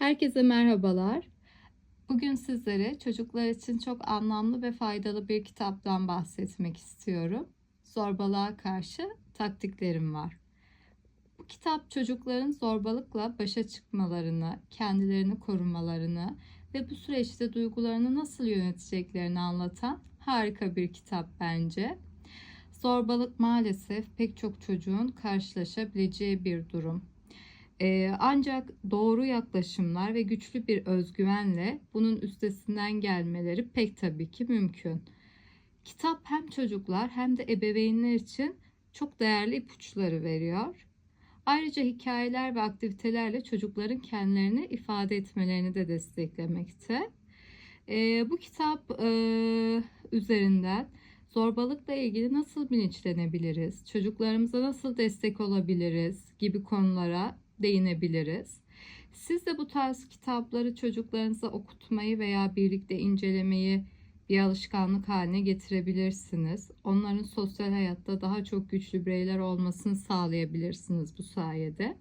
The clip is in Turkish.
Herkese merhabalar. Bugün sizlere çocuklar için çok anlamlı ve faydalı bir kitaptan bahsetmek istiyorum. Zorbalığa karşı taktiklerim var. Bu kitap çocukların zorbalıkla başa çıkmalarını, kendilerini korumalarını ve bu süreçte duygularını nasıl yöneteceklerini anlatan harika bir kitap bence. Zorbalık maalesef pek çok çocuğun karşılaşabileceği bir durum. Ee, ancak doğru yaklaşımlar ve güçlü bir özgüvenle bunun üstesinden gelmeleri pek tabii ki mümkün. Kitap hem çocuklar hem de ebeveynler için çok değerli ipuçları veriyor. Ayrıca hikayeler ve aktivitelerle çocukların kendilerini ifade etmelerini de desteklemekte. Ee, bu kitap e, üzerinden zorbalıkla ilgili nasıl bilinçlenebiliriz, çocuklarımıza nasıl destek olabiliriz gibi konulara değinebiliriz. Siz de bu tarz kitapları çocuklarınıza okutmayı veya birlikte incelemeyi bir alışkanlık haline getirebilirsiniz. Onların sosyal hayatta daha çok güçlü bireyler olmasını sağlayabilirsiniz bu sayede.